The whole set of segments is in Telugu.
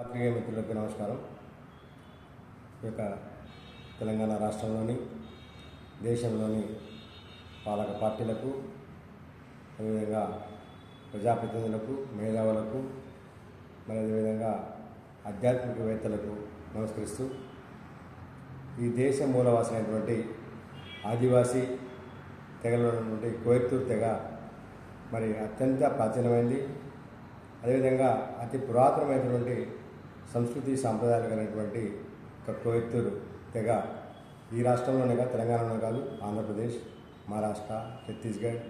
పాత్రికేయ మిత్రులకు నమస్కారం. ఈ యొక్క తెలంగాణ రాష్ట్రంలోని దేశంలోని పాలక పార్టీలకు అదేవిధంగా ప్రజాప్రతినిధులకు మేధావులకు మరి అదేవిధంగా ఆధ్యాత్మికవేత్తలకు నమస్కరిస్తూ ఈ దేశ మూలవాసమైనటువంటి ఆదివాసీ తెగలో ఉన్నటువంటి కోయత్తూరు తెగ మరి అత్యంత ప్రాచీనమైంది. అదేవిధంగా అతి పురాతనమైనటువంటి సంస్కృతి సాంప్రదాయాలు కలిగినటువంటి ఒక కోయత్తూరు తెగ ఈ రాష్ట్రంలోనే కాదు తెలంగాణలోనే కాదు ఆంధ్రప్రదేశ్ మహారాష్ట్ర ఛత్తీస్గఢ్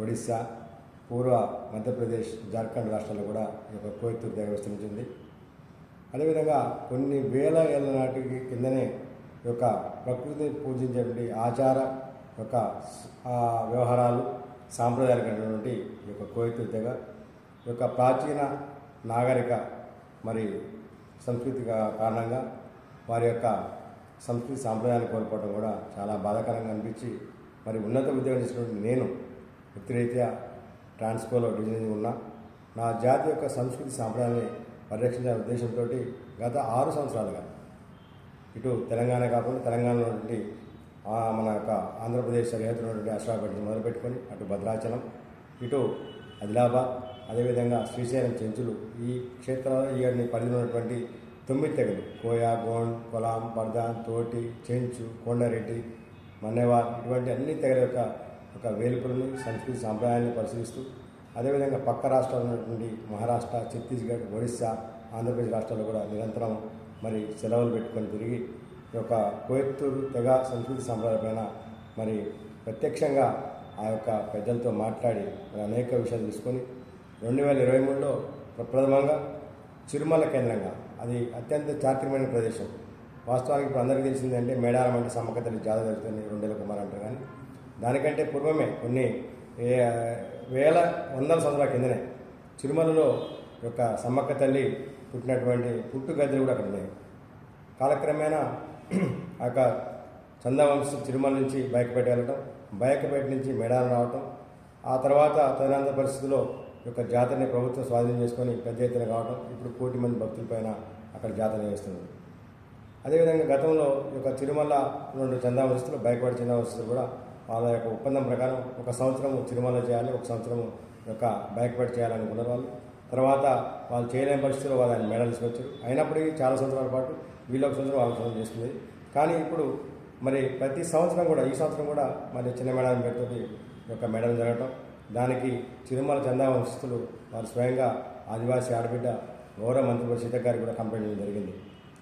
ఒడిస్సా పూర్వ మధ్యప్రదేశ్ జార్ఖండ్ రాష్ట్రాల్లో కూడా ఈ యొక్క కోయత్తూరు తెగ విస్తరించింది. అదేవిధంగా కొన్ని వేల ఏళ్ళ నాటికి కిందనే ఈ యొక్క ప్రకృతిని పూజించేటువంటి ఆచార యొక్క వ్యవహారాలు సాంప్రదాయాలు కలిగినటువంటి ఈ యొక్క కోయత్తూరు తెగ ఈ యొక్క ప్రాచీన నాగరిక మరి సంస్కృతి కారణంగా వారి యొక్క సంస్కృతి సాంప్రదాయాన్ని కోల్పోవడం కూడా చాలా బాధాకరంగా అనిపించి మరి ఉన్నత ఉద్యోగం చేసినటువంటి నేను వృత్తిరీత్యా ట్రాన్స్కోలో డిజైనింగ్ ఉన్నా నా జాతి యొక్క సంస్కృతి సాంప్రదాయాన్ని పరిరక్షించాలనే ఉద్దేశంతో గత ఆరు సంవత్సరాలుగా ఇటు తెలంగాణ కాకుండా తెలంగాణలో నుండి మన యొక్క ఆంధ్రప్రదేశ్ సరిహద్దులో నుండి అశ్రాపేట మొదలుపెట్టుకొని అటు భద్రాచలం ఇటు ఆదిలాబాద్ అదేవిధంగా శ్రీశైలం చెంచులు ఈ క్షేత్రాలు ఈ పరిధిలో ఉన్నటువంటి తొమ్మిది తెగలు కోయా గోండ్ కొలాం బర్దాన్ తోటి చెంచు కొండారెడ్డి మన్నెవార్ ఇటువంటి అన్ని తెగల యొక్క ఒక వేలుపులను సంస్కృతి సాంప్రదాయాన్ని పరిశీలిస్తూ అదేవిధంగా పక్క రాష్ట్రాలు ఉన్నటువంటి మహారాష్ట్ర ఛత్తీస్గఢ్ ఒడిస్సా ఆంధ్రప్రదేశ్ రాష్ట్రాల్లో కూడా నిరంతరం మరి సెలవులు పెట్టుకొని తిరిగి ఈ యొక్క కోయత్తూరు తెగ సంస్కృతి సాంప్రదాయపైన మరి ప్రత్యక్షంగా ఆ యొక్క పెద్దలతో మాట్లాడి అనేక విషయాలు తీసుకొని రెండు వేల ఇరవై మూడులో ప్రప్రథమంగా చిరుమల కేంద్రంగా. అది అత్యంత చారిత్రమైన ప్రదేశం. వాస్తవానికి ఇప్పుడు అందరికీ తెలిసింది అంటే మేడారం అంటే సమ్మక్క తల్లి జాతర జరుగుతుంది రెండేళ్ళ కుమార్ అంటారు కానీ. దానికంటే పూర్వమే కొన్ని వేల వందల సంవత్సరాల కిందనే చిరుమలలో యొక్క సమ్మక్క తల్లి పుట్టినటువంటి పుట్టు గదిలు కూడా అక్కడ ఉన్నాయి. కాలక్రమేణా ఆ యొక్క చందవంశ తిరుమల నుంచి బయకపేట వెళ్ళటం బయకపేట నుంచి మేడారం రావటం ఆ తర్వాత తదనంత పరిస్థితిలో యొక్క జాతరని ప్రభుత్వం స్వాధీనం చేసుకొని పెద్ద ఎత్తున కావటం ఇప్పుడు కోటి మంది భక్తులపైన అక్కడ జాతర చేస్తున్నారు. అదేవిధంగా గతంలో ఈ యొక్క తిరుమల రెండు చందావంశస్తులు బయకవాడి చందావంశస్తులు కూడా వాళ్ళ యొక్క ఒప్పందం ప్రకారం ఒక సంవత్సరం తిరుమల చేయాలి ఒక సంవత్సరం యొక్క బయకపడి చేయాలనుకున్నారు వాళ్ళు. తర్వాత వాళ్ళు చేయలేని పరిస్థితుల్లో వాళ్ళు ఆయన మెడల్స్ వచ్చారు అయినప్పటికీ చాలా సంవత్సరాల పాటు వీళ్ళు ఒక సంవత్సరం వాళ్ళ సంవత్సరం చేస్తుంది కానీ ఇప్పుడు మరి ప్రతి సంవత్సరం కూడా ఈ సంవత్సరం కూడా మరి చిన్న మెడల్ పెడుతుంది ఈ యొక్క మెడల్ జరగటం దానికి తిరుమల చందావంశస్తులు వారు స్వయంగా ఆదివాసీ ఆడబిడ్డ గౌరవ మంత్రి సీత గారికి కూడా కంప్లైంట్ చేయడం జరిగింది.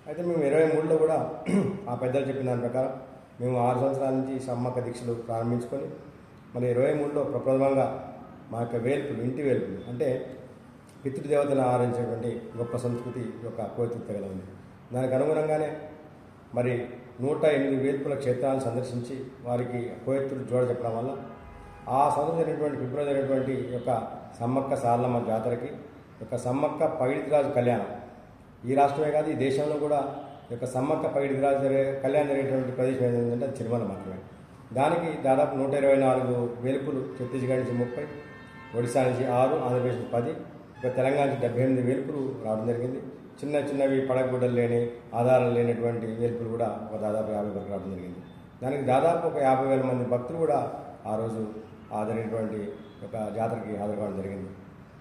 అయితే మేము ఇరవై మూడులో కూడా ఆ పెద్దలు చెప్పిన దాని ప్రకారం మేము ఆరు సంవత్సరాల నుంచి సమ్మక్క దీక్షలు ప్రారంభించుకొని మరి ఇరవై మూడులో ప్రప్రథమంగా మా యొక్క వేల్పులు ఇంటి వేల్పులు అంటే పితృదేవతలను ఆరాధించేటువంటి గొప్ప సంస్కృతి యొక్క కోతిత్త గల ఉంది దానికి అనుగుణంగానే మరి నూట ఎనిమిది వేల్పుల క్షేత్రాలను సందర్శించి వారికి కోయత్తులు జోడ చెప్పడం వల్ల ఆ సంవత్సరం జరిగినటువంటి ఫిబ్రవరి జరిగినటువంటి యొక్క సమ్మక్క సారలమ్మ జాతరకి యొక్క సమ్మక్క పగిడిరాజు కళ్యాణం. ఈ రాష్ట్రమే కాదు ఈ దేశంలో కూడా ఈ యొక్క సమ్మక్క పగిడిరాజు జరిగే కళ్యాణం జరిగేటువంటి ప్రదేశం ఏంటంటే అది తిరుమల మాత్రమే. దానికి దాదాపు నూట ఇరవై నాలుగు వెలుపులు ఛత్తీస్గఢ్ నుంచి ముప్పై ఒడిశా నుంచి ఆరు ఆంధ్రప్రదేశ్ నుంచి పది ఇక తెలంగాణ నుంచి డెబ్బై ఎనిమిది వేలుపులు రావడం జరిగింది. చిన్న చిన్నవి పడగొడ్డలు లేని ఆధారాలు లేనటువంటి వేలుపులు కూడా ఒక దాదాపు యాభై వరకు రావడం జరిగింది. దానికి దాదాపు ఒక యాభై వేల మంది భక్తులు కూడా ఆ రోజు హాజరైనటువంటి ఒక జాతరకి హాజరు కావడం జరిగింది.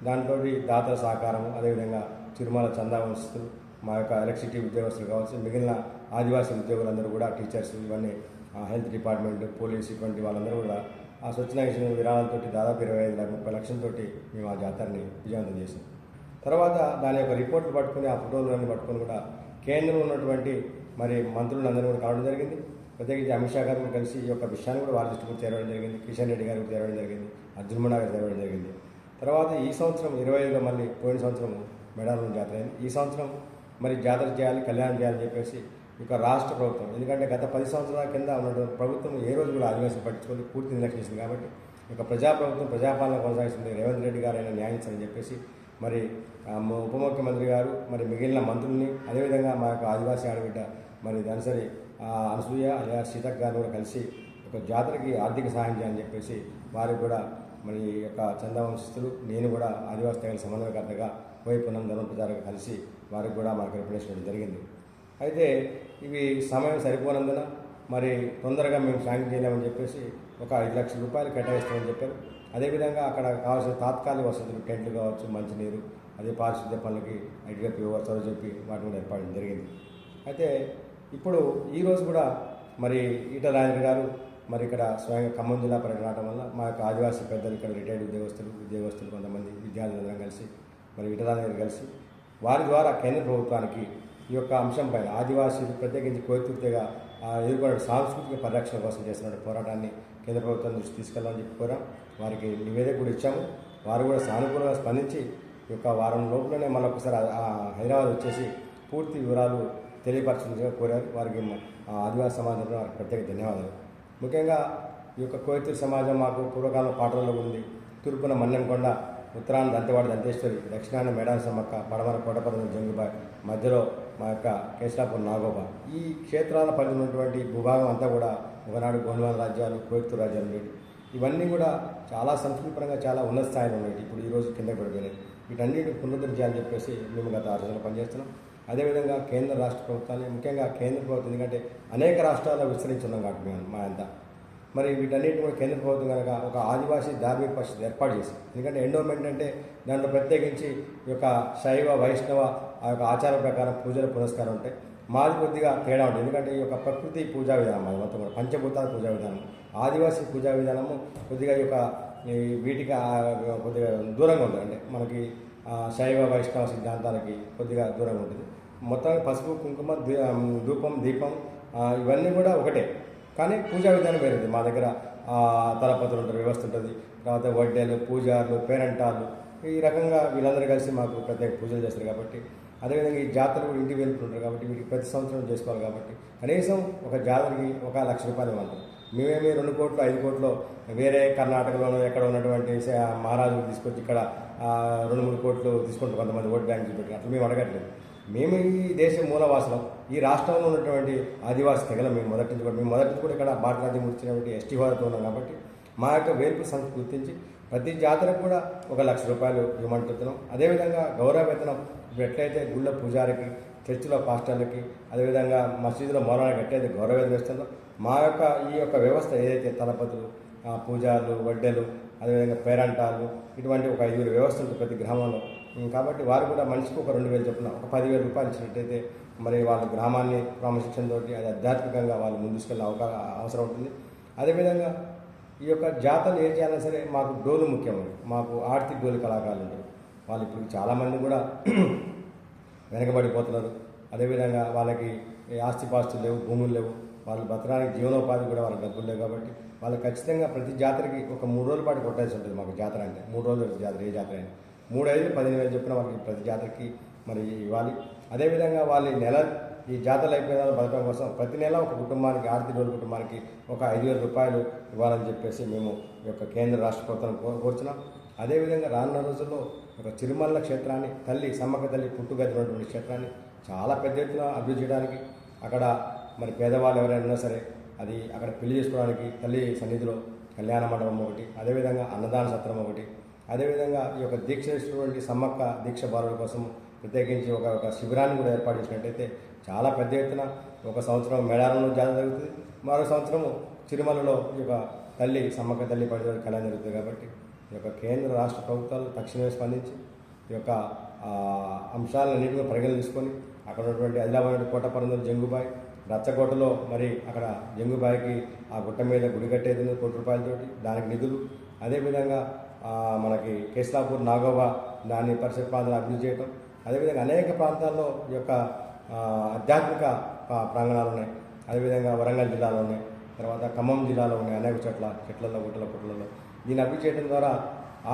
దాంట్లో దాతల సహకారం అదేవిధంగా తిరుమల చందా వంశస్థులు మా యొక్క ఎలక్ట్రిసిటీ ఉద్యోగస్తులు కావచ్చు మిగిలిన ఆదివాసీ ఉద్యోగులందరూ కూడా టీచర్స్ ఇవన్నీ ఆ హెల్త్ డిపార్ట్మెంట్ పోలీస్ ఇటువంటి వాళ్ళందరూ కూడా ఆ స్వచ్ఛంద ఇచ్చిన దాదాపు ఇరవై ఐదు లక్ష- ముప్పై లక్షలతోటి మేము ఆ జాతరని విజయవంతం చేసాం తర్వాత దాని యొక్క రిపోర్ట్లు పట్టుకుని ఆ ఫోటోలు పట్టుకొని కూడా కేంద్రంలో ఉన్నటువంటి మరి మంత్రులందరూ కూడా కావడం జరిగింది. ప్రత్యేకించి అమిత్ షా గారిని కలిసి ఈ యొక్క విషయాన్ని కూడా వారి దృష్టికి చేరడం జరిగింది. కిషన్ రెడ్డి గారికి చేరడం జరిగింది. అర్జున్ మున్నా గారు చేరడం జరిగింది. తర్వాత ఈ సంవత్సరం ఇరవై ఐదులో మళ్ళీ పోయిన సంవత్సరం మెడాలం జాతర అయింది ఈ సంవత్సరం మరి జాతర చేయాలి కళ్యాణం చేయాలని చెప్పేసి ఇక రాష్ట్ర ప్రభుత్వం ఎందుకంటే గత పది సంవత్సరాల కింద ఉన్నటువంటి ప్రభుత్వం ఏ రోజు కూడా ఆదివాసం పట్టించుకొని పూర్తి నిర్లక్ష్యం కాబట్టి ఇక ప్రజాప్రభుత్వం ప్రజాపాలన కొనసాగిస్తుంది. రేవంత్ రెడ్డి గారు అయినా న్యాయించాలని చెప్పేసి మరి ఉప ముఖ్యమంత్రి గారు మరి మిగిలిన మంత్రుల్ని అదేవిధంగా మా యొక్క ఆదివాసీ ఆడబిడ్డ మరి దానిసరి అనసూయ లేదా సీతక్ గారు కూడా కలిసి ఒక జాతరకి ఆర్థిక సహాయం చేయాలని చెప్పేసి వారికి కూడా మరి ఈ యొక్క చందావంశస్థులు నేను కూడా ఆదివాసీ తెగల సమన్వయకర్తగా వైపునం ధర్మ ప్రచారంగా కలిసి వారికి కూడా మాకు రిప్రజెంటేషన్ జరిగింది. అయితే ఇవి సమయం సరిపోనందున మరి తొందరగా మేము శాంక్షన్ చేయలేమని చెప్పేసి ఒక ఐదు లక్షల రూపాయలు కేటాయిస్తామని చెప్పారు. అదేవిధంగా అక్కడ కావాల్సిన తాత్కాలిక వసతులు టెంట్లు కావచ్చు మంచినీరు అదే పారిశుద్ధ్య పనులకి ఐటీగా వ్యవస్థలు చెప్పి వాటిని కూడా ఏర్పాటు జరిగింది. అయితే ఇప్పుడు ఈరోజు కూడా మరి ఈట రాజేంద్ర గారు మరి ఇక్కడ స్వయంగా ఖమ్మం జిల్లా పర్యటన రావడం వల్ల మా యొక్క ఆదివాసీ పెద్దలు ఇక్కడ రిటైర్డ్ ఉద్యోగస్తులు ఉద్యోగస్తులు కొంతమంది విద్యార్థులందరం కలిసి మరి ఈట రాజేంద్ర గారు కలిసి వారి ద్వారా కేంద్ర ప్రభుత్వానికి ఈ యొక్క అంశం పైన ఆదివాసీలు ప్రత్యేకించి కోరితృప్తిగా ఎదుర్కొనే సాంస్కృతిక పరిరక్షణ కోసం చేసిన పోరాటాన్ని కేంద్ర ప్రభుత్వం దృష్టి తీసుకెళ్ళాలని చెప్పి కోరాం. వారికి నివేదిక కూడా ఇచ్చాము. వారు కూడా సానుకూలంగా స్పందించి ఈ యొక్క వారం లోపలనే మళ్ళీ ఒకసారి హైదరాబాద్ వచ్చేసి పూర్తి వివరాలు తెలియపరచాలని కోరారు. వారికి ఆ ఆదివాసీ సమాజంలో వారికి ప్రత్యేక ధన్యవాదాలు. ముఖ్యంగా ఈ యొక్క కోయతూరు సమాజం మాకు పూర్వకాలం పాటలలో ఉంది. తూర్పున మన్నెంకొండ ఉత్తరాన దంతవాడ దంతేశ్వరి దక్షిణాన మేడాన సమ్మక్క పడమర కోటపదం జంగుబాయ్ మధ్యలో మా యొక్క కేశలాపూర్ నాగోబా. ఈ క్షేత్రాల పరిధి ఉన్నటువంటి భూభాగం అంతా కూడా ఒకనాడు గోండ్వాల రాజ్యాలు కోయత్తూరు రాజ్యాలు ఉండేవి. ఇవన్నీ కూడా చాలా సంస్కృతిపరంగా చాలా ఉన్నత స్థాయిలో ఉన్నాయి ఇప్పుడు ఈరోజు కింద పడిపోయినాయి వీటన్నిటిని పునరుద్ధరించాలని చెప్పేసి మేము గత ఆరు రోజులు పనిచేస్తున్నాం. అదేవిధంగా కేంద్ర రాష్ట్ర ప్రభుత్వాన్ని ముఖ్యంగా కేంద్ర ప్రభుత్వం ఎందుకంటే అనేక రాష్ట్రాల్లో విస్తరించి ఉన్నాం కాబట్టి మేము మా అంతా. మరి వీటన్నిటి కూడా కేంద్ర ప్రభుత్వం కనుక ఒక ఆదివాసీ ధార్మిక పరిషత్ ఏర్పాటు చేసి ఎందుకంటే ఎండోమెంట్ అంటే దాంట్లో ప్రత్యేకించి ఈ యొక్క శైవ వైష్ణవ ఆ యొక్క ఆచార ప్రకారం పూజలు పురస్కారం ఉంటాయి. మాది కొద్దిగా తేడా ఉంటుంది. ఎందుకంటే ఈ యొక్క ప్రకృతి పూజా విధానం అది మొత్తం కూడా పంచభూతాల పూజా విధానం. ఆదివాసీ పూజా విధానము కొద్దిగా ఈ యొక్క వీటికి కొద్దిగా దూరంగా ఉంటుంది. అంటే మనకి శైవ వైష్ణవ సిద్ధాంతాలకి కొద్దిగా దూరం ఉంటుంది. మొత్తం పసుపు కుంకుమ దీ- ధూపం దీపం ఇవన్నీ కూడా ఒకటే. కానీ పూజా విధానం వేరేది. మా దగ్గర తలపతులు ఉంటారు వ్యవస్థ ఉంటుంది. తర్వాత వడ్డేలు పూజారులు పేరంటాలు ఈ రకంగా వీళ్ళందరూ కలిసి మాకు ప్రత్యేక పూజలు చేస్తారు కాబట్టి. అదేవిధంగా ఈ జాతరలు కూడా ఇంటికి వెళ్తుంటారు కాబట్టి వీటికి ప్రతి సంవత్సరం చేసుకోవాలి కాబట్టి కనీసం ఒక జాతరకి ఒక లక్ష రూపాయలు ఇవ్వాలి. మేమేమి రెండు కోట్లు ఐదు కోట్లు వేరే కర్ణాటకలోనూ ఎక్కడ ఉన్నటువంటి మహారాజు మహారాజులు తీసుకొచ్చి ఇక్కడ రెండు మూడు కోట్లు తీసుకుంటూ కొంతమంది ఓట్ బ్యాంక్ చూపెట్టి అట్లా మేము అడగట్లేదు. మేము ఈ దేశం మూలవాసులం. ఈ రాష్ట్రంలో ఉన్నటువంటి ఆదివాసీ తెగల మేము మొదటి నుంచి కూడా మేము మొదటి నుంచి కూడా ఇక్కడ భారత వచ్చినటువంటి ఎస్టీ వారితో ఉన్నాం కాబట్టి మా యొక్క వేర్పు సంస్కృతి గుర్తించి ప్రతి జాతరకు కూడా ఒక లక్ష రూపాయలు ఇవ్వమంటున్నాం అదేవిధంగా గౌరవ వేతనం ఎట్లయితే గుళ్ళ పూజారికి చర్చిలో పాస్టర్లకి అదేవిధంగా మసీదులో మౌలానికి ఎట్లయితే గౌరవ వేతనం ఇస్తుందో మా యొక్క ఈ యొక్క వ్యవస్థ ఏదైతే తలపతులు ఆ, పూజారులు వడ్డెలు అదేవిధంగా పేరంటాలు ఇటువంటి ఒక ఐదుగురు వ్యవస్థ ఉంటుంది ప్రతి గ్రామంలో. కాబట్టి వారు కూడా మనిషికి ఒక రెండు వేలు చొప్పున ఒక పదివేల రూపాయలు ఇచ్చినట్టయితే మరి వాళ్ళ గ్రామాన్ని క్రమశిక్షణతో అది ఆధ్యాత్మికంగా వాళ్ళు ముందుకెళ్ళే అవకాశం అవసరం ఉంటుంది. అదేవిధంగా ఈ యొక్క జాతరలు ఏం చేయాలన్నా సరే మాకు డోలు ముఖ్యమండి. మాకు ఆర్తి డోలు కళాకారులు ఉంటారు వాళ్ళు ఇప్పుడు చాలామంది కూడా వెనకబడిపోతున్నారు. అదేవిధంగా వాళ్ళకి ఆస్తిపాస్తులు లేవు భూములు లేవు. వాళ్ళు బతకడానికి జీవనోపాధి కూడా వాళ్ళకి డబ్బులు లేవు కాబట్టి వాళ్ళు ఖచ్చితంగా ప్రతి జాతరకి ఒక మూడు రోజుల పాటు కొట్టాల్సి ఉంటుంది మాకు జాతర అంటే. మూడు రోజులు జాతర ఏ జాతర అయినా. మూడు ఐదు పదిహేను వేలు చెప్పిన వాళ్ళకి ప్రతి జాతరకి మరి ఇవ్వాలి. అదేవిధంగా వాళ్ళ నెల ఈ జాతరలు అయిపోయిన తర్వాత బతకడం కోసం ప్రతి నెల ఒక కుటుంబానికి ఆర్థిక రోజు కుటుంబానికి ఒక ఐదు వేల రూపాయలు ఇవ్వాలని చెప్పేసి మేము ఈ యొక్క కేంద్ర రాష్ట్ర ప్రభుత్వం కోరుచున్నాం. అదేవిధంగా రానున్న రోజుల్లో ఒక తిరుమల క్షేత్రాన్ని తల్లి సమ్మక్క తల్లి పుట్టుగదినటువంటి క్షేత్రాన్ని చాలా పెద్ద ఎత్తున అభివృద్ధి చేయడానికి అక్కడ మరి పేదవాళ్ళు ఎవరైనా ఉన్నా సరే అది అక్కడ పెళ్ళి చేసుకోవడానికి తల్లి సన్నిధిలో కళ్యాణ మండపం ఒకటి అదేవిధంగా అన్నదాన సత్రం ఒకటి అదేవిధంగా ఈ యొక్క దీక్ష చేసినటువంటి సమ్మక్క దీక్ష బాలుల కోసం ప్రత్యేకించి ఒక ఒక శిబిరాన్ని కూడా ఏర్పాటు చేసినట్టయితే చాలా పెద్ద ఎత్తున ఒక సంవత్సరం మేడారంలో జాతర జరుగుతుంది. మరో సంవత్సరం తిరుమలలో ఈ యొక్క తల్లి సమ్మక్క తల్లి పడి కళ్యాణం జరుగుతుంది కాబట్టి ఈ యొక్క కేంద్ర రాష్ట్ర ప్రభుత్వాలు తక్షణమే స్పందించి ఈ యొక్క ఆ, అంశాలన్నింటినీ పరిగణన తీసుకొని అక్కడ ఉన్నటువంటి ఆదిలాబాద్ కోటపరందరు జంగుబాయ్ రచ్చకోటలో మరి అక్కడ జంగుబాయికి ఆ గుట్ట మీద గుడి కట్టేది కోటి రూపాయలతోటి దానికి నిధులు. అదేవిధంగా మనకి కేస్లాపూర్ నాగోబా దాన్ని పరిసర ప్రాంతాలు అభివృద్ధి చేయటం. అదేవిధంగా అనేక ప్రాంతాల్లో ఈ యొక్క ఆధ్యాత్మిక ప్రాంగణాలు ఉన్నాయి. అదేవిధంగా వరంగల్ జిల్లాలో ఉన్నాయి. తర్వాత ఖమ్మం జిల్లాలో ఉన్నాయి అనేక చోట్ల చెట్లలో గుట్టల పుట్టలలో. దీన్ని అభివృద్ధి చేయడం ద్వారా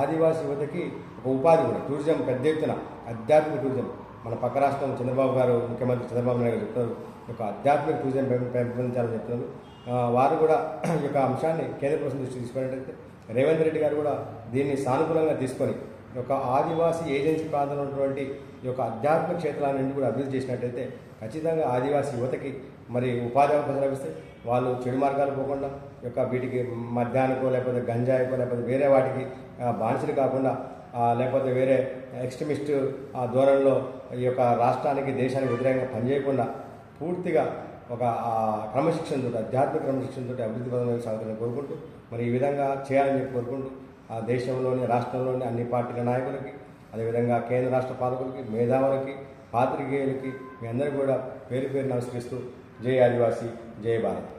ఆదివాసీ యువతకి ఒక ఉపాధి కూడా టూరిజం పెద్ద ఎత్తున ఆధ్యాత్మిక టూరిజం. మన పక్క రాష్ట్రం చంద్రబాబు గారు ముఖ్యమంత్రి చంద్రబాబు నాయుడు చెప్తారు ఈ యొక్క ఆధ్యాత్మిక టూరిజం పెంపొందించాలని చెప్తున్నారు. వారు కూడా ఈ యొక్క అంశాన్ని కేంద్ర ప్రభుత్వం దృష్టి తీసుకున్నట్టయితే రేవంత్ రెడ్డి గారు కూడా దీన్ని సానుకూలంగా తీసుకొని యొక్క ఆదివాసీ ఏజెన్సీ ప్రాంతంలో ఉన్నటువంటి యొక్క ఆధ్యాత్మిక క్షేత్రాలన్నింటి కూడా అభివృద్ధి చేసినట్టయితే ఖచ్చితంగా ఆదివాసీ యువతకి మరి ఉపాధి అవకాశాలు లభిస్తాయి. వాళ్ళు చెడు మార్గాలు పోకుండా యొక్క వీటికి మద్యానికో లేకపోతే గంజాయికో లేకపోతే వేరే వాటికి బానిసలు కాకుండా లేకపోతే వేరే ఎక్స్ట్రీమిస్ట్ ఆ ధోరణిలో ఈ యొక్క రాష్ట్రానికి దేశానికి వ్యతిరేకంగా పనిచేయకుండా పూర్తిగా ఒక క్రమశిక్షణతో ఆధ్యాత్మిక క్రమశిక్షణతో అభివృద్ధి పదవి సాగుతుందని కోరుకుంటూ మరి ఈ విధంగా చేయాలని చెప్పి కోరుకుంటూ ఆ దేశంలోని రాష్ట్రంలోని అన్ని పార్టీల నాయకులకి అదేవిధంగా కేంద్ర రాష్ట్ర పాలకులకి మేధావులకి పాత్రికేయులకి మీ అందరికీ కూడా పేరు పేరు నమస్కరిస్తూ జై ఆదివాసీ జై భారత్.